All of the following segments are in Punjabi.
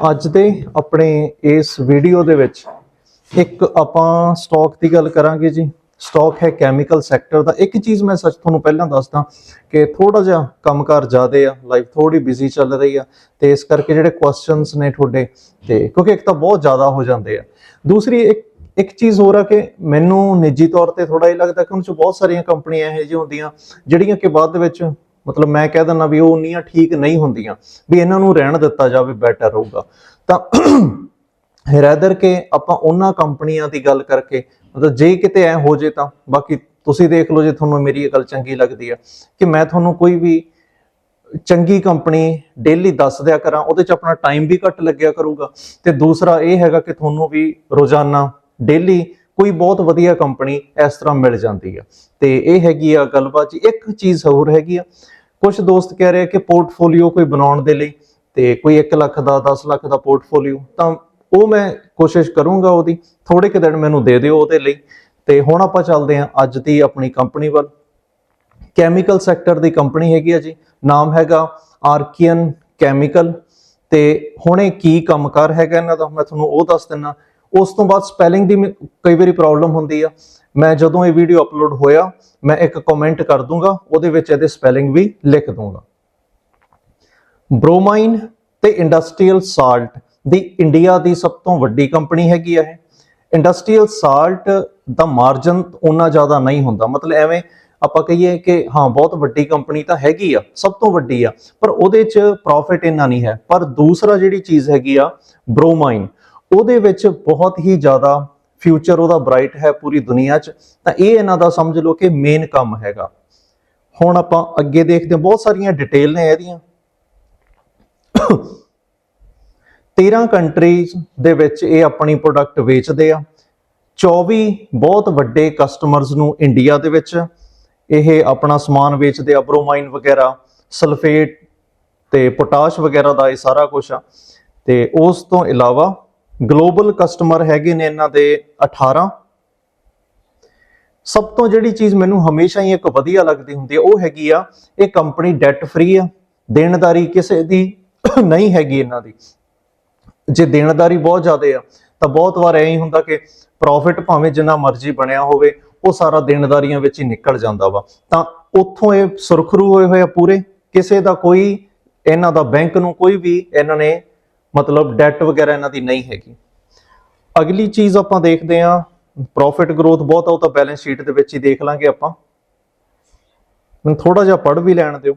ਅੱਜ ਦੇ ਆਪਣੇ ਇਸ ਵੀਡੀਓ ਦੇ ਵਿੱਚ ਇੱਕ ਆਪਾਂ ਸਟਾਕ ਦੀ ਗੱਲ ਕਰਾਂਗੇ ਜੀ। ਸਟਾਕ ਹੈ ਕੈਮੀਕਲ ਸੈਕਟਰ ਦਾ। ਇੱਕ ਚੀਜ਼ ਮੈਂ ਸੱਚ ਤੁਹਾਨੂੰ ਪਹਿਲਾਂ ਦੱਸਦਾ ਕਿ ਥੋੜਾ ਜਿਹਾ ਕੰਮਕਾਰ ਜ਼ਿਆਦੇ ਆ। ਲਾਈਫ ਥੋੜੀ ਬਿਜ਼ੀ ਚੱਲ ਰਹੀ ਆ ਤੇ ਇਸ ਕਰਕੇ ਜਿਹੜੇ ਕੁਐਸਚਨਸ ਨੇ ਤੁਹਾਡੇ ਤੇ, ਕਿਉਂਕਿ ਇੱਕ ਤਾਂ ਬਹੁਤ ਜ਼ਿਆਦਾ ਹੋ ਜਾਂਦੇ ਆ। ਦੂਸਰੀ ਇੱਕ ਇੱਕ ਚੀਜ਼ ਹੋਰ ਆ ਕਿ ਮੈਨੂੰ ਨਿੱਜੀ ਤੌਰ ਤੇ ਥੋੜਾ ਇਹ ਲੱਗਦਾ ਕਿ ਉਹਨਾਂ ਚ ਬਹੁਤ ਸਾਰੀਆਂ ਕੰਪਨੀਆਂ ਇਹੋ ਜਿਹੀਆਂ ਹੁੰਦੀਆਂ, ਜਿਹੜੀਆਂ ਕਿ ਬਾਅਦ ਦੇ ਵਿੱਚ ਮਤਲਬ ਮੈਂ ਕਹਿ ਦਿੰਦਾ ਵੀ ਉਹ ਉਨੀਆਂ ਠੀਕ ਨਹੀਂ ਹੁੰਦੀਆਂ, ਵੀ ਇਹਨਾਂ ਨੂੰ ਰਹਿਣ ਦਿੱਤਾ ਜਾਵੇ ਬੈਟਰ ਰਹੂਗਾ ਤਾਂ ਰੈਦਰ ਕਿ ਆਪਾਂ ਉਹਨਾਂ ਕੰਪਨੀਆਂ ਦੀ ਗੱਲ ਕਰਕੇ, ਮਤਲਬ ਜੇ ਕਿਤੇ ਐ ਹੋ ਜੇ ਤਾਂ, ਬਾਕੀ ਤੁਸੀਂ ਦੇਖ ਲਓ ਜੇ ਤੁਹਾਨੂੰ ਮੇਰੀ ਇਹ ਗੱਲ ਚੰਗੀ ਲੱਗਦੀ ਆ, ਕਿ ਮੈਂ ਤੁਹਾਨੂੰ ਕੋਈ ਵੀ ਚੰਗੀ ਕੰਪਨੀ ਡੇਲੀ ਦੱਸ ਦਿਆ ਕਰਾਂ, ਉਹਦੇ ਚ ਆਪਣਾ ਟਾਈਮ ਵੀ ਘੱਟ ਲੱਗਿਆ ਕਰੂਗਾ। ਤੇ ਦੂਸਰਾ ਇਹ ਹੈਗਾ ਕਿ ਤੁਹਾਨੂੰ ਵੀ ਰੋਜ਼ਾਨਾ ਡੇਲੀ ਕੋਈ ਬਹੁਤ ਵਧੀਆ ਕੰਪਨੀ ਇਸ ਤਰ੍ਹਾਂ ਮਿਲ ਜਾਂਦੀ ਆ। ਤੇ ਇਹ ਹੈਗੀ ਆ ਗੱਲਬਾਤ ਜੀ, ਇੱਕ ਚੀਜ਼ ਹੋਰ ਹੈਗੀ ਆ ਕੁਝ ਦੋਸਤ ਕਹਿ ਰਹੇ ਕਿ ਪੋਰਟਫੋਲੀਓ ਕੋਈ ਬਣਾਉਣ ਦੇ ਲਈ ਤੇ ਕੋਈ 1 ਲੱਖ ਦਾ 10 ਲੱਖ ਦਾ ਪੋਰਟਫੋਲੀਓ, ਤਾਂ ਉਹ ਮੈਂ ਕੋਸ਼ਿਸ਼ ਕਰੂੰਗਾ ਉਹਦੀ ਥੋੜੇ ਕੁ ਦਿਨ ਮੈਨੂੰ ਦੇ ਦਿਓ ਉਹਦੇ ਲਈ। ਤੇ ਹੁਣ ਆਪਾਂ ਚੱਲਦੇ ਹਾਂ ਅੱਜ ਦੀ ਆਪਣੀ ਕੰਪਨੀ ਵੱਲ। ਕੈਮੀਕਲ ਸੈਕਟਰ ਦੀ ਕੰਪਨੀ ਹੈਗੀ ਆ ਜੀ, ਨਾਮ ਹੈਗਾ ਆਰਕੀਅਨ ਕੈਮੀਕਲ ਤੇ ਹੁਣੇ ਕੀ ਕੰਮਕਾਰ ਹੈਗਾ ਇਹਨਾਂ ਦਾ, ਮੈਂ ਤੁਹਾਨੂੰ ਉਹ ਦੱਸ ਦਿੰਨਾ। ਉਸ ਤੋਂ ਬਾਅਦ ਸਪੈਲਿੰਗ ਦੀ ਮ- ਕਈ ਵਾਰੀ ਪ੍ਰੋਬਲਮ ਹੁੰਦੀ ਆ। ਮੈਂ ਜਦੋਂ ਇਹ ਵੀਡੀਓ ਅਪਲੋਡ ਹੋਇਆ, ਮੈਂ ਇੱਕ ਕਮੈਂਟ ਕਰ ਦੂੰਗਾ, ਉਹਦੇ ਵਿੱਚ ਇਹਦੇ ਸਪੈਲਿੰਗ ਵੀ ਲਿਖ ਦੂੰਗਾ। ਬ੍ਰੋਮਾਈਨ ਤੇ ਇੰਡਸਟਰੀਅਲ ਸਾਲਟ ਦੀ ਇੰਡੀਆ ਦੀ ਸਭ ਤੋਂ ਵੱਡੀ ਕੰਪਨੀ ਹੈਗੀ ਆ ਇਹ। ਇੰਡਸਟਰੀਅਲ ਸਾਲਟ ਦਾ ਮਾਰਜਨ ਉਹਨਾਂ ਜ਼ਿਆਦਾ ਨਹੀਂ ਹੁੰਦਾ। ਮਤਲਬ ਐਵੇਂ ਆਪਾਂ ਕਹੀਏ ਕਿ ਹਾਂ, ਬਹੁਤ ਵੱਡੀ ਕੰਪਨੀ ਤਾਂ ਹੈਗੀ ਆ, ਸਭ ਤੋਂ ਵੱਡੀ ਆ, ਪਰ ਉਹਦੇ 'ਚ ਪ੍ਰੋਫਿਟ ਇੰਨਾ ਨਹੀਂ ਹੈ। ਪਰ ਦੂਸਰਾ ਜਿਹੜੀ ਚੀਜ਼ ਹੈਗੀ ਆ ਬ੍ਰੋਮਾਈਨ ਉਹਦੇ ਵਿੱਚ ਬਹੁਤ ਹੀ ਜ਼ਿਆਦਾ ਫਿਊਚਰ ਉਹਦਾ ਬ੍ਰਾਈਟ ਹੈ ਪੂਰੀ ਦੁਨੀਆ 'ਚ। ਤਾਂ ਇਹ ਇਹਨਾਂ ਦਾ ਸਮਝ ਲਓ ਕਿ ਮੇਨ ਕੰਮ ਹੈਗਾ। ਹੁਣ ਆਪਾਂ ਅੱਗੇ ਦੇਖਦੇ ਹਾਂ, ਬਹੁਤ ਸਾਰੀਆਂ ਡਿਟੇਲ ਨੇ ਇਹਦੀਆਂ। 13 ਕੰਟਰੀਜ਼ ਦੇ ਵਿੱਚ ਇਹ ਆਪਣੀ ਪ੍ਰੋਡਕਟ ਵੇਚਦੇ ਆ। 24 ਬਹੁਤ ਵੱਡੇ ਕਸਟਮਰਸ ਨੂੰ ਇੰਡੀਆ ਦੇ ਵਿੱਚ। ਇਹ ਆਪਣਾ ਸਮਾਨ ਵੇਚਦੇ ਆ ਬ੍ਰੋਮਾਈਨ ਵਗੈਰਾ ਸਲਫੇਟ ਤੇ ਪੋਟਾਸ਼ ਵਗੈਰਾ ਦਾ ਇਹ ਸਾਰਾ ਕੁਝ ਆ। ਤੇ ਉਸ ਤੋਂ ਇਲਾਵਾ ਗਲੋਬਲ ਕਸਟਮਰ ਹੈਗੇ ਨੇ ਇਹਨਾਂ ਦੇ 18 ਸਭ ਤੋਂ ਜਿਹੜੀ ਚੀਜ਼ ਮੈਨੂੰ ਹਮੇਸ਼ਾ ਹੀ ਇੱਕ ਵਧੀਆ ਲੱਗਦੀ ਹੁੰਦੀ ਹੈ, ਉਹ ਹੈਗੀ ਆ, ਇਹ ਕੰਪਨੀ ਡੈਟ ਫ੍ਰੀ ਆ। ਦੇਣਦਾਰੀ ਕਿਸੇ ਦੀ ਨਹੀਂ ਹੈਗੀ ਇਹਨਾਂ ਦੀ। ਜੇ ਦੇਣਦਾਰੀ ਬਹੁਤ ਜ਼ਿਆਦਾ ਆ, ਤਾਂ ਬਹੁਤ ਵਾਰ ਐਂ ਹੀ ਹੁੰਦਾ ਕਿ ਪ੍ਰੋਫਿਟ ਭਾਵੇਂ ਜਿੰਨਾ ਮਰਜ਼ੀ ਬਣਿਆ ਹੋਵੇ, ਉਹ ਸਾਰਾ ਦੇਣਦਾਰੀਆਂ ਵਿੱਚ ਹੀ ਨਿਕਲ ਜਾਂਦਾ ਵਾ। ਤਾਂ ਉੱਥੋਂ ਇਹ ਸੁਰਖਰੂ ਹੋਏ ਹੋਏ ਆ ਪੂਰੇ। ਕਿਸੇ ਦਾ ਕੋਈ, ਇਹਨਾਂ ਦਾ ਬੈਂਕ ਨੂੰ ਕੋਈ ਵੀ ਇਹਨਾਂ ਨੇ ਮਤਲਬ ਡੈਟ ਵਗੈਰਾ ਇਹਨਾਂ ਦੀ ਨਹੀਂ ਹੈਗੀ। ਅਗਲੀ ਚੀਜ਼ ਆਪਾਂ ਦੇਖਦੇ ਹਾਂ ਪ੍ਰੋਫਿਟ ਗਰੋਥ ਬਹੁਤ ਆ, ਉਹ ਤਾਂ ਬੈਲੈਂਸ ਸ਼ੀਟ ਦੇ ਵਿੱਚ ਹੀ ਦੇਖ ਲਾਂਗੇ ਆਪਾਂ। ਮੈਨੂੰ ਥੋੜਾ ਜਿਹਾ ਪੜ੍ਹ ਵੀ ਲੈਣ ਦਿਓ।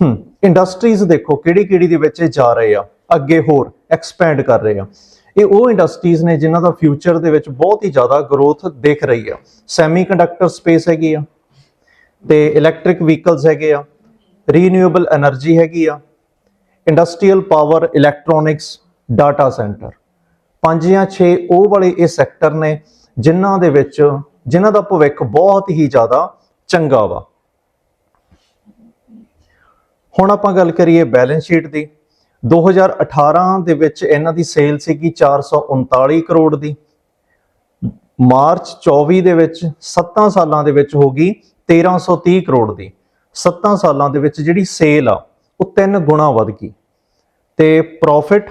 ਹੂੰ ਇੰਡਸਟਰੀਜ਼ ਦੇਖੋ ਕਿਹੜੀ ਕਿਹੜੀ ਦੇ ਵਿੱਚ ਜਾ ਰਹੇ ਆ, ਅੱਗੇ ਹੋਰ ਐਕਸਪੈਂਡ ਕਰ ਰਹੇ ਆ। ਇਹ ਉਹ ਇੰਡਸਟਰੀਜ਼ ਨੇ ਜਿਨ੍ਹਾਂ ਦਾ ਫਿਊਚਰ ਦੇ ਵਿੱਚ ਬਹੁਤ ਹੀ ਜ਼ਿਆਦਾ ਗਰੋਥ ਦੇਖ ਰਹੀ ਆ। ਸੈਮੀਕੰਡਕਟਰ ਸਪੇਸ ਹੈਗੀ ਆ, ਤੇ ਇਲੈਕਟ੍ਰਿਕ ਵਹੀਕਲਸ ਹੈਗੇ ਆ ਰੀਨਿਊਏਬਲ એનર્ਜੀ ਹੈਗੀ ਆ industrial power electronics data centre. ਪੰਜ ਜਾਂ 6 ਉਹ ਵਾਲੇ ਇਹ ਸੈਕਟਰ ਨੇ ਜਿਨ੍ਹਾਂ ਦੇ ਵਿੱਚ, ਜਿਨ੍ਹਾਂ ਦਾ ਭਵਿੱਖ ਬਹੁਤ ਹੀ ਜ਼ਿਆਦਾ ਚੰਗਾ ਵਾ। ਹੁਣ ਆਪਾਂ ਗੱਲ ਕਰੀਏ ਬੈਲੈਂਸ ਸ਼ੀਟ ਦੀ। 2018 ਦੇ ਵਿੱਚ ਇਹਨਾਂ ਦੀ ਸੇਲ ਸੀਗੀ 439 ਕਰੋੜ ਦੀ। ਮਾਰਚ 24 ਦੇ ਵਿੱਚ 7 ਸਾਲਾਂ ਦੇ ਵਿੱਚ ਹੋ ਗਈ 1330 ਕਰੋੜ ਦੀ। 7 ਸਾਲਾਂ ਦੇ ਵਿੱਚ ਜਿਹੜੀ ਸੇਲ ਆ, ਉਹ ਤਿੰਨ ਗੁਣਾ ਵਧ ਗਈ। ਤੇ ਪ੍ਰੋਫਿਟ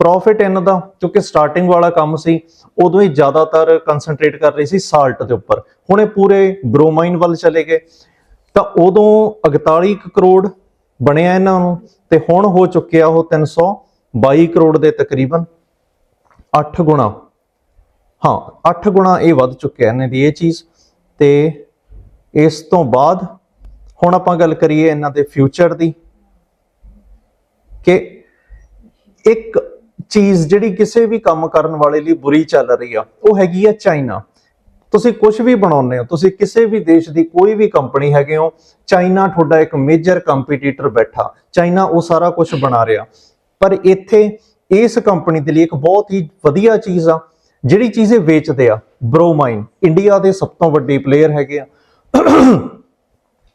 ਪ੍ਰੋਫਿਟ ਇਹਨਾਂ ਦਾ ਕਿਉਂਕਿ ਸਟਾਰਟਿੰਗ ਵਾਲਾ ਕੰਮ ਸੀ, ਉਦੋਂ ਹੀ ਜ਼ਿਆਦਾਤਰ ਕਨਸੈਂਟਰੇਟ ਕਰ ਰਹੀ ਸੀ ਸਾਲਟ ਦੇ ਉੱਪਰ। ਹੁਣ ਇਹ ਪੂਰੇ ਬ੍ਰੋਮਾਈਨ ਵੱਲ ਚਲੇ ਗਏ। ਤਾਂ ਉਦੋਂ 41 ਕੁ ਕਰੋੜ ਬਣਿਆ ਇਹਨਾਂ ਨੂੰ, ਤੇ ਹੁਣ ਹੋ ਚੁੱਕਿਆ ਉਹ 322 ਕਰੋੜ ਦੇ ਤਕਰੀਬਨ। 8 ਗੁਣਾ। ਹਾਂ 8 ਗੁਣਾ ਇਹ ਵੱਧ ਚੁੱਕਿਆ ਇਹਨਾਂ ਦੀ ਇਹ ਚੀਜ਼। ਤੇ ਇਸ ਤੋਂ ਬਾਅਦ ਹੁਣ ਆਪਾਂ ਗੱਲ ਕਰੀਏ ਇਹਨਾਂ ਦੇ ਫਿਊਚਰ ਦੀ, ਕਿ ਇੱਕ ਚੀਜ਼ ਜਿਹੜੀ ਕਿਸੇ ਵੀ ਕੰਮ ਕਰਨ ਵਾਲੇ ਲਈ ਬੁਰੀ ਚੱਲ ਰਹੀ ਆ, ਉਹ ਹੈਗੀ ਆ ਚਾਈਨਾ। ਤੁਸੀਂ ਕੁਝ ਵੀ ਬਣਾਉਂਦੇ ਹੋ, ਤੁਸੀਂ ਕਿਸੇ ਵੀ ਦੇਸ਼ ਦੀ ਕੋਈ ਵੀ ਕੰਪਨੀ ਹੈਗੇ ਹੋ, ਚਾਈਨਾ ਤੁਹਾਡਾ ਇੱਕ ਮੇਜਰ ਕੰਪੀਟੀਟਰ ਬੈਠਾ। ਚਾਈਨਾ ਉਹ ਸਾਰਾ ਕੁਝ ਬਣਾ ਰਿਹਾ। ਪਰ ਇੱਥੇ ਇਸ ਕੰਪਨੀ ਦੇ ਲਈ ਇੱਕ ਬਹੁਤ ਹੀ ਵਧੀਆ ਚੀਜ਼ ਆ, ਜਿਹੜੀ ਚੀਜ਼ ਇਹ ਵੇਚਦੇ ਆ ਬ੍ਰੋਮਾਈਨ ਇੰਡੀਆ ਦੇ ਸਭ ਤੋਂ ਵੱਡੇ ਪਲੇਅਰ ਹੈਗੇ ਆ।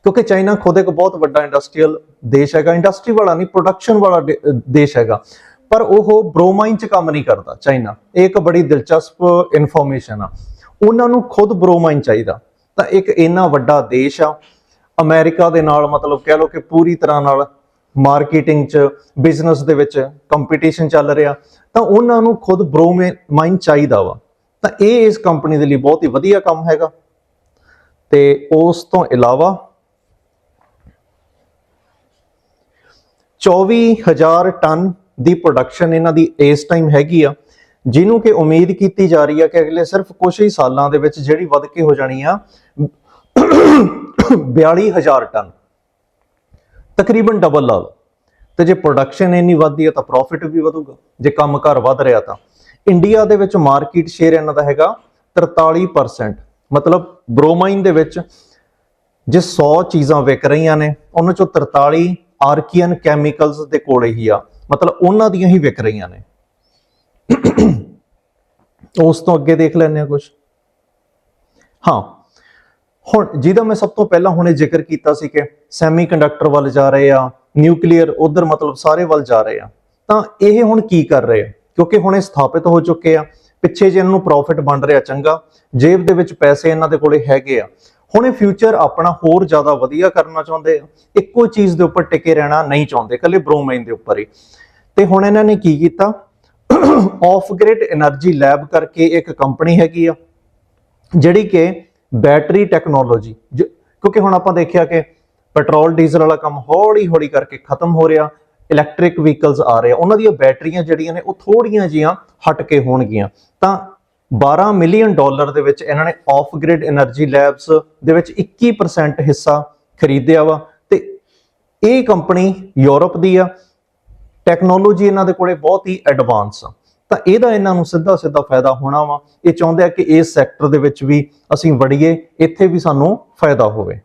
ਕਿਉਂਕਿ ਚਾਈਨਾ ਖੁਦ ਇੱਕ ਬਹੁਤ ਵੱਡਾ ਇੰਡਸਟਰੀਅਲ ਦੇਸ਼ ਹੈਗਾ। ਇੰਡਸਟਰੀ ਵਾਲਾ ਨਹੀਂ ਪ੍ਰੋਡਕਸ਼ਨ ਵਾਲਾ ਦੇਸ਼ ਹੈਗਾ। ਪਰ ਉਹ ਬ੍ਰੋਮਾਈਨ 'ਚ ਕੰਮ ਨਹੀਂ ਕਰਦਾ ਚਾਈਨਾ। ਇਹ ਇੱਕ ਬੜੀ ਦਿਲਚਸਪ ਇਨਫੋਰਮੇਸ਼ਨ ਆ। ਉਹਨਾਂ ਨੂੰ ਖੁਦ ਬ੍ਰੋਮਾਈਨ ਚਾਹੀਦਾ। ਤਾਂ ਇੱਕ ਇੰਨਾ ਵੱਡਾ ਦੇਸ਼ ਆ, ਅਮਰੀਕਾ ਦੇ ਨਾਲ ਮਤਲਬ ਕਹਿ ਲਓ ਕਿ ਪੂਰੀ ਤਰ੍ਹਾਂ ਨਾਲ ਮਾਰਕੀਟਿੰਗ 'ਚ ਬਿਜ਼ਨਸ ਦੇ ਵਿੱਚ ਕੰਪੀਟੀਸ਼ਨ ਚੱਲ ਰਿਹਾ। ਤਾਂ ਉਹਨਾਂ ਨੂੰ ਖੁਦ ਬ੍ਰੋਮਾਈਨ ਚਾਹੀਦਾ ਵਾ। ਤਾਂ ਇਹ ਇਸ ਕੰਪਨੀ ਦੇ ਲਈ ਬਹੁਤ ਹੀ ਵਧੀਆ ਕੰਮ ਹੈਗਾ। ਤੇ ਉਸ ਤੋਂ ਇਲਾਵਾ 24000 ਟਨ ਦੀ ਪ੍ਰੋਡਕਸ਼ਨ ਇਹਨਾਂ ਦੀ ਇਸ ਟਾਈਮ ਹੈਗੀ ਆ, ਜਿਹਨੂੰ ਕਿ ਉਮੀਦ ਕੀਤੀ ਜਾ ਰਹੀ ਆ ਕਿ ਅਗਲੇ ਸਿਰਫ ਕੁਝ ਹੀ ਸਾਲਾਂ ਦੇ ਵਿੱਚ ਜਿਹੜੀ ਵੱਧ ਕੇ ਹੋ ਜਾਣੀ ਆ 42000 ਟਨ, ਤਕਰੀਬਨ ਡਬਲ ਲਾ ਲਓ ਤੇ ਜੇ ਪ੍ਰੋਡਕਸ਼ਨ ਇੰਨੀ ਵੱਧਦੀ ਹੈ ਤਾਂ ਪ੍ਰੋਫਿਟ ਵੀ ਵਧੂਗਾ, ਜੇ ਕੰਮ ਘਰ ਵੱਧ ਰਿਹਾ ਤਾਂ। ਇੰਡੀਆ ਦੇ ਵਿੱਚ ਮਾਰਕੀਟ ਸ਼ੇਅਰ ਇਹਨਾਂ ਦਾ ਹੈਗਾ 43% ਮਤਲਬ ਬ੍ਰੋਮਾਈਨ ਦੇ ਵਿੱਚ ਜੇ 100 ਚੀਜ਼ਾਂ ਵਿਕ ਰਹੀਆਂ ਨੇ, ਉਹਨਾਂ ਚੋਂ 43 ਆਰਕੀਅਨ ਕੈਮੀਕਲਸ ਦੇ ਕੋਲ ਹੀ ਆ। ਮਤਲਬ ਉਹਨਾਂ ਦੀਆਂ ਹੀ ਵਿਕ ਰਹੀਆਂ ਨੇ। ਉਸ ਤੋਂ ਅੱਗੇ ਦੇਖ ਲੈਂਦੇ ਆ ਕੁਝ ਹਾਂ, ਹੁਣ ਜਿਹਦਾ ਮੈਂ ਸਭ ਤੋਂ ਪਹਿਲਾਂ ਹੁਣੇ ਜ਼ਿਕਰ ਕੀਤਾ ਸੀ ਕਿ ਸੈਮੀਕੰਡਕਟਰ ਵੱਲ ਜਾ ਰਹੇ ਆ ਨਿਊਕਲੀਅਰ ਉਧਰ ਮਤਲਬ ਸਾਰੇ ਵੱਲ ਜਾ ਰਹੇ ਆ। ਤਾਂ ਇਹ ਹੁਣ ਕੀ ਕਰ ਰਹੇ ਆ? ਕਿਉਂਕਿ ਹੁਣ ਇਹ ਸਥਾਪਿਤ ਹੋ ਚੁੱਕੇ ਆ। ਪਿੱਛੇ ਜੇ ਇਹਨਾਂ ਨੂੰ ਪ੍ਰੋਫਿਟ ਬਣ ਰਿਹਾ ਚੰਗਾ। ਜੇਬ ਦੇ ਵਿੱਚ ਪੈਸੇ ਇਹਨਾਂ ਦੇ ਕੋਲੇ ਹੈਗੇ ਆ। ਹੁਣ ਇਹ ਫਿਊਚਰ ਆਪਣਾ ਹੋਰ ਜ਼ਿਆਦਾ ਵਧੀਆ ਕਰਨਾ ਚਾਹੁੰਦੇ ਆ। ਇੱਕੋ ਚੀਜ਼ ਦੇ ਉੱਪਰ ਟਿਕੇ ਰਹਿਣਾ ਨਹੀਂ ਚਾਹੁੰਦੇ ਕੱਲੇ ਬ੍ਰੋਮਾਈਨ ਦੇ ਉੱਪਰ ਹੀ। ਤੇ ਹੁਣ ਇਹਨਾਂ ਨੇ ਕੀ ਕੀਤਾ? ਆਫ ਗ੍ਰਿਡ એનર્ਜੀ ਲੈਬ ਕਰਕੇ ਇੱਕ ਕੰਪਨੀ ਹੈਗੀ ਆ, ਜਿਹੜੀ ਕਿ ਬੈਟਰੀ ਟੈਕਨੋਲੋਜੀ ਕਿਉਂਕਿ ਹੁਣ ਆਪਾਂ ਦੇਖਿਆ ਕਿ ਪੈਟਰੋਲ ਡੀਜ਼ਲ ਵਾਲਾ ਕੰਮ ਹੌਲੀ ਹੌਲੀ ਕਰਕੇ ਖਤਮ ਹੋ ਰਿਹਾ ਇਲੈਕਟ੍ਰਿਕ ਵਹੀਕਲਸ ਆ ਰਹੇ ਆ। ਉਹਨਾਂ ਦੀਆਂ ਬੈਟਰੀਆਂ ਜਿਹੜੀਆਂ ਨੇ ਉਹ ਥੋੜੀਆਂ ਜੀਆਂ ਹਟ ਕੇ ਹੋਣਗੀਆਂ। ਤਾਂ 12 ਮਿਲੀਅਨ ਡਾਲਰ ਦੇ ਵਿੱਚ ਇਹਨਾਂ ਨੇ ਆਫ ਗ੍ਰਿਡ એનર્ਜੀ ਲੈਬਸ ਦੇ ਵਿੱਚ 21% ਹਿੱਸਾ ਖਰੀਦਿਆ ਵਾ ਤੇ ਇਹ ਕੰਪਨੀ ਯੂਰਪ ਦੀ ਆ। ਟੈਕਨੋਲੋਜੀ ਇਹਨਾਂ ਦੇ ਕੋਲੇ ਬਹੁਤ ਹੀ ਐਡਵਾਂਸ ਆ। ਤਾਂ ਇਹਦਾ ਇਹਨਾਂ ਨੂੰ ਸਿੱਧਾ ਸਿੱਧਾ ਫਾਇਦਾ ਹੋਣਾ ਵਾ। ਇਹ ਚਾਹੁੰਦੇ ਆ ਕਿ ਇਸ ਸੈਕਟਰ ਦੇ ਵਿੱਚ ਵੀ ਅਸੀਂ ਵੜੀਏ, ਇੱਥੇ ਵੀ ਸਾਨੂੰ ਫਾਇਦਾ ਹੋਵੇ।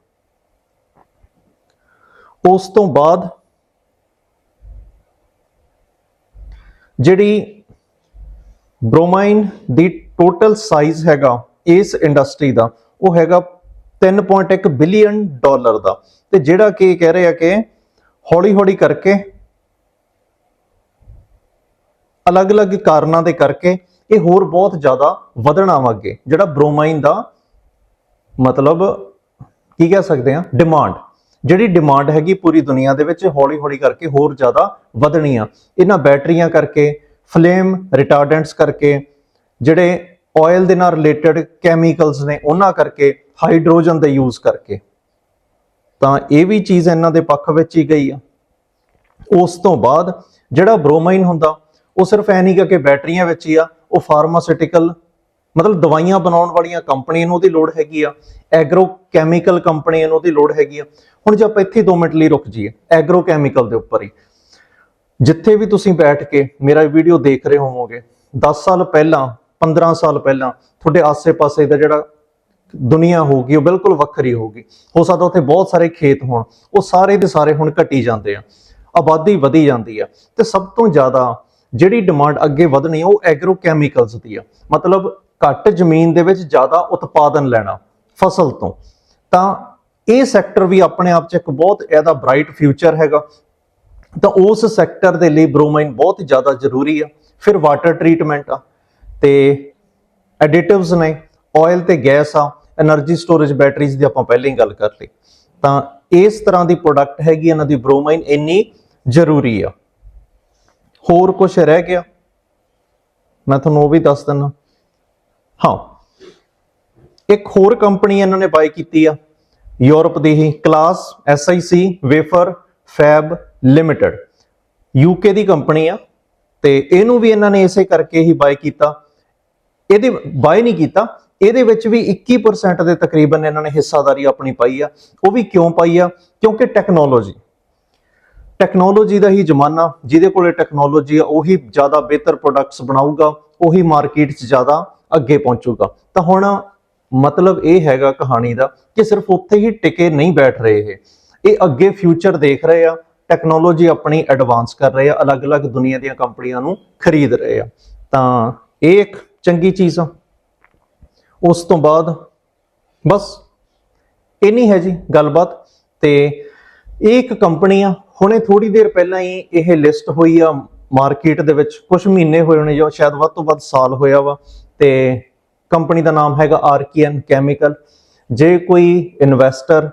ਉਸ ਤੋਂ ਬਾਅਦ ਜਿਹੜੀ ਬ੍ਰੋਮਾਈਨ ਦੀ ਟੋਟਲ ਸਾਈਜ਼ ਹੈਗਾ ਇਸ ਇੰਡਸਟਰੀ ਦਾ, ਉਹ ਹੈਗਾ 3.1 ਬਿਲੀਅਨ ਡਾਲਰ ਦਾ। ਤੇ ਜਿਹੜਾ ਕਿ ਕਹਿ ਰਹੇ ਆ ਕਿ ਹੌਲੀ ਹੌਲੀ ਕਰਕੇ, ਅਲੱਗ-ਅਲੱਗ ਕਾਰਨਾਂ ਦੇ ਕਰਕੇ ਇਹ ਹੋਰ ਬਹੁਤ ਜ਼ਿਆਦਾ ਵਧਣਾ ਵਾ ਅੱਗੇ। ਜਿਹੜਾ ਬ੍ਰੋਮਾਈਨ ਦਾ ਮਤਲਬ ਕੀ ਕਹਿ ਸਕਦੇ ਆ ਡਿਮਾਂਡ ਜਿਹੜੀ ਡਿਮਾਂਡ ਹੈਗੀ ਪੂਰੀ ਦੁਨੀਆ ਦੇ ਵਿੱਚ ਹੌਲੀ-ਹੌਲੀ ਕਰਕੇ ਹੋਰ ਜ਼ਿਆਦਾ ਵਧਣੀ ਆ। ਇਹਨਾਂ ਬੈਟਰੀਆਂ ਕਰਕੇ ਫਲੇਮ ਰਿਟਾਰਡੈਂਟਸ ਕਰਕੇ ਜਿਹੜੇ ਆਇਲ ਦੇ ਨਾਲ ਰਿਲੇਟਡ ਕੈਮੀਕਲਸ ਨੇ, ਉਹਨਾਂ ਕਰਕੇ ਹਾਈਡਰੋਜਨ ਦੇ ਯੂਜ਼ ਕਰਕੇ। ਤਾਂ ਇਹ ਵੀ ਚੀਜ਼ ਇਹਨਾਂ ਦੇ ਪੱਖ ਵਿੱਚ ਹੀ ਗਈ ਆ। ਉਸ ਤੋਂ ਬਾਅਦ ਜਿਹੜਾ ਬ੍ਰੋਮਾਈਨ ਹੁੰਦਾ, ਉਹ ਸਿਰਫ ਐ ਨਹੀਂ ਕਿ ਬੈਟਰੀਆਂ ਵਿੱਚ ਹੀ ਆ, ਉਹ ਫਾਰਮਾਸਿਊਟੀਕਲ ਮਤਲਬ ਦਵਾਈਆਂ ਬਣਾਉਣ ਵਾਲੀਆਂ ਕੰਪਨੀਆਂ ਨੂੰ ਉਹਦੀ ਲੋੜ ਹੈਗੀ ਆ ਐਗਰੋ ਕੈਮੀਕਲ ਕੰਪਨੀਆਂ ਨੂੰ ਉਹਦੀ ਲੋੜ ਹੈਗੀ ਆ। ਹੁਣ ਜੇ ਆਪਾਂ ਇੱਥੇ 2 ਮਿੰਟ ਲਈ ਰੁਕ ਜਾਈਏ ਐਗਰੋ ਕੈਮੀਕਲ ਦੇ ਉੱਪਰ ਹੀ। ਜਿੱਥੇ ਵੀ ਤੁਸੀਂ ਬੈਠ ਕੇ ਮੇਰਾ ਵੀਡੀਓ ਦੇਖ ਰਹੇ ਹੋਵੋਗੇ 10 ਸਾਲ ਪਹਿਲਾਂ 15 ਸਾਲ ਪਹਿਲਾਂ ਤੁਹਾਡੇ ਆਸੇ-ਪਾਸੇ ਦਾ ਜਿਹੜਾ ਦੁਨੀਆ ਹੋਊਗੀ, ਉਹ ਬਿਲਕੁਲ ਵੱਖਰੀ ਹੋਊਗੀ। ਹੋ ਸਕਦਾ ਉੱਥੇ ਬਹੁਤ ਸਾਰੇ ਖੇਤ ਹੋਣ, ਉਹ ਸਾਰੇ ਦੇ ਸਾਰੇ ਹੁਣ ਘਟੀ ਜਾਂਦੇ ਆ, ਆਬਾਦੀ ਵਧੀ ਜਾਂਦੀ ਆ, ਤੇ ਸਭ ਤੋਂ ਜ਼ਿਆਦਾ ਜਿਹੜੀ ਡਿਮਾਂਡ ਅੱਗੇ ਵਧਣੀ ਆ, ਉਹ ਐਗਰੋ ਕੈਮੀਕਲਸ ਦੀ ਆ। ਮਤਲਬ ਘੱਟ ਜ਼ਮੀਨ ਦੇ ਵਿੱਚ ਜ਼ਿਆਦਾ ਉਤਪਾਦਨ ਲੈਣਾ ਫਸਲ ਤੋਂ। ਤਾਂ ਇਹ ਸੈਕਟਰ ਵੀ ਆਪਣੇ ਆਪ 'ਚ ਇੱਕ ਬਹੁਤ ਇਹਦਾ ਬ੍ਰਾਈਟ ਫਿਊਚਰ ਹੈਗਾ। ਤਾਂ ਉਸ ਸੈਕਟਰ ਦੇ ਲਈ ਬ੍ਰੋਮਾਈਨ ਬਹੁਤ ਜ਼ਿਆਦਾ ਜ਼ਰੂਰੀ ਆ। ਫਿਰ ਵਾਟਰ ਟ੍ਰੀਟਮੈਂਟ ਆ। ਤੇ ਐਡਿਟਿਵਸ ਨੇ ਆਇਲ ਤੇ ਗੈਸ ਆ એનર્ਜੀ ਸਟੋਰੇਜ ਬੈਟਰੀਜ਼ ਦੀ ਆਪਾਂ ਪਹਿਲਾਂ ਹੀ ਗੱਲ ਕਰ ਲਈ। ਤਾਂ ਇਸ ਤਰ੍ਹਾਂ ਦੀ ਪ੍ਰੋਡਕਟ ਹੈਗੀ, ਇਹਨਾਂ ਦੀ ਬ੍ਰੋਮਾਈਨ ਇੰਨੀ ਜ਼ਰੂਰੀ ਆ। ਹੋਰ ਕੁਝ ਰਹਿ ਗਿਆ? ਮੈਂ ਤੁਹਾਨੂੰ ਉਹ ਵੀ ਦੱਸ ਦਿੰਦਾ। ਹਾਂ। ਇੱਕ ਹੋਰ ਕੰਪਨੀ ਇਹਨਾਂ ਨੇ ਬਾਈ ਕੀਤੀ ਆ, ਯੂਰਪ ਦੀ ਹੀ, Clas SiC wafer fab limited UK ਦੀ ਕੰਪਨੀ ਆ, ਤੇ ਇਹਨੂੰ ਵੀ ਇਹਨਾਂ ਨੇ ਇਸੇ ਕਰਕੇ ਹੀ ਬਾਈ ਕੀਤਾ। ਇਹਦੇ ਬਾਏ ਨਹੀਂ ਕੀਤਾ, ਇਹਦੇ ਵਿੱਚ ਵੀ 21% ਦੇ ਤਕਰੀਬਨ ਇਹਨਾਂ ਨੇ ਹਿੱਸਾਦਾਰੀ ਆਪਣੀ ਪਾਈ ਆ। ਉਹ ਵੀ ਕਿਉਂ ਪਾਈ ਆ? ਕਿਉਂਕਿ ਟੈਕਨੋਲੋਜੀ ਟੈਕਨੋਲੋਜੀ ਦਾ ਹੀ ਜ਼ਮਾਨਾ, ਜਿਹਦੇ ਕੋਲੇ ਟੈਕਨੋਲੋਜੀ ਆ, ਉਹੀ ਜ਼ਿਆਦਾ ਬਿਹਤਰ ਪ੍ਰੋਡਕਟਸ ਬਣਾਊਗਾ, ਉਹੀ ਮਾਰਕੀਟ 'ਚ ਜ਼ਿਆਦਾ ਅੱਗੇ ਪਹੁੰਚੂਗਾ। ਤਾਂ ਹੁਣ ਮਤਲਬ ਇਹ ਹੈਗਾ ਕਹਾਣੀ ਦਾ ਕਿ ਸਿਰਫ ਉੱਥੇ ਹੀ ਟਿਕੇ ਨਹੀਂ ਬੈਠ ਰਹੇ ਇਹ। ਇਹ ਅੱਗੇ ਫਿਊਚਰ ਦੇਖ ਰਹੇ ਆ ਟੈਕਨੋਲੋਜੀ ਆਪਣੀ ਐਡਵਾਂਸ ਕਰ ਰਹੇ ਆ, ਅਲੱਗ-ਅਲੱਗ ਦੁਨੀਆ ਦੀਆਂ ਕੰਪਨੀਆਂ ਨੂੰ ਖਰੀਦ ਰਹੇ ਆ। ਤਾਂ ਇਹ ਇੱਕ ਚੰਗੀ ਚੀਜ਼ ਆ। ਉਸ ਤੋਂ ਬਾਅਦ ਬਸ ਇੰਨੀ ਹੈ ਜੀ ਗੱਲਬਾਤ ਤੇ ਇਹ ਇੱਕ ਕੰਪਨੀ ਆ। ਹੁਣੇ ਥੋੜੀ ਦੇਰ ਪਹਿਲਾਂ ਹੀ ਇਹ ਲਿਸਟ ਹੋਈ ਆ ਮਾਰਕੀਟ ਦੇ ਵਿੱਚ। ਕੁਝ ਮਹੀਨੇ ਹੋਏ ਹੋਣੇ ਜੋ ਸ਼ਾਇਦ ਵੱਧ ਤੋਂ ਵੱਧ ਸਾਲ ਹੋਇਆ ਵਾ ਤੇ ਕੰਪਨੀ ਦਾ ਨਾਮ ਹੈਗਾ ਆਰਕੀਐਨ ਕੈਮੀਕਲ। ਜੇ ਕੋਈ ਇਨਵੈਸਟਰ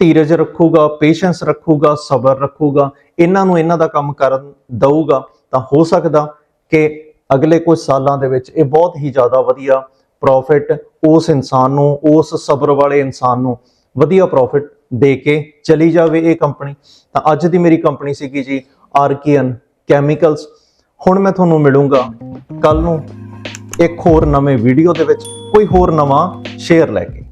ਧੀਰਜ ਰੱਖੂਗਾ ਪੇਸ਼ੈਂਸ ਰੱਖੂਗਾ, ਸਬਰ ਰੱਖੂਗਾ, ਇਹਨਾਂ ਨੂੰ ਇਹਨਾਂ ਦਾ ਕੰਮ ਕਰਨ ਦਊਗਾ ਤਾਂ ਹੋ ਸਕਦਾ ਕਿ ਅਗਲੇ ਕੁਝ ਸਾਲਾਂ ਦੇ ਵਿੱਚ ਇਹ ਬਹੁਤ ਹੀ ਜ਼ਿਆਦਾ ਵਧੀਆ ਪ੍ਰੋਫਿਟ ਉਸ ਇਨਸਾਨ ਨੂੰ, ਉਸ ਸਬਰ ਵਾਲੇ ਇਨਸਾਨ ਨੂੰ ਵਧੀਆ ਪ੍ਰੋਫਿਟ ਦੇ ਕੇ ਚਲੀ ਜਾਵੇ ਇਹ ਕੰਪਨੀ ਤਾਂ ਅੱਜ ਦੀ ਮੇਰੀ ਕੰਪਨੀ ਸੀਗੀ ਜੀ ਆਰਕੀਅਨ ਕੈਮੀਕਲਸ ਹੁਣ ਮੈਂ ਤੁਹਾਨੂੰ ਮਿਲੂੰਗਾ ਕੱਲ ਨੂੰ ਇੱਕ ਹੋਰ ਨਵੇਂ ਵੀਡੀਓ ਦੇ ਵਿੱਚ, ਕੋਈ ਹੋਰ ਨਵਾਂ ਸ਼ੇਅਰ ਲੈ ਕੇ।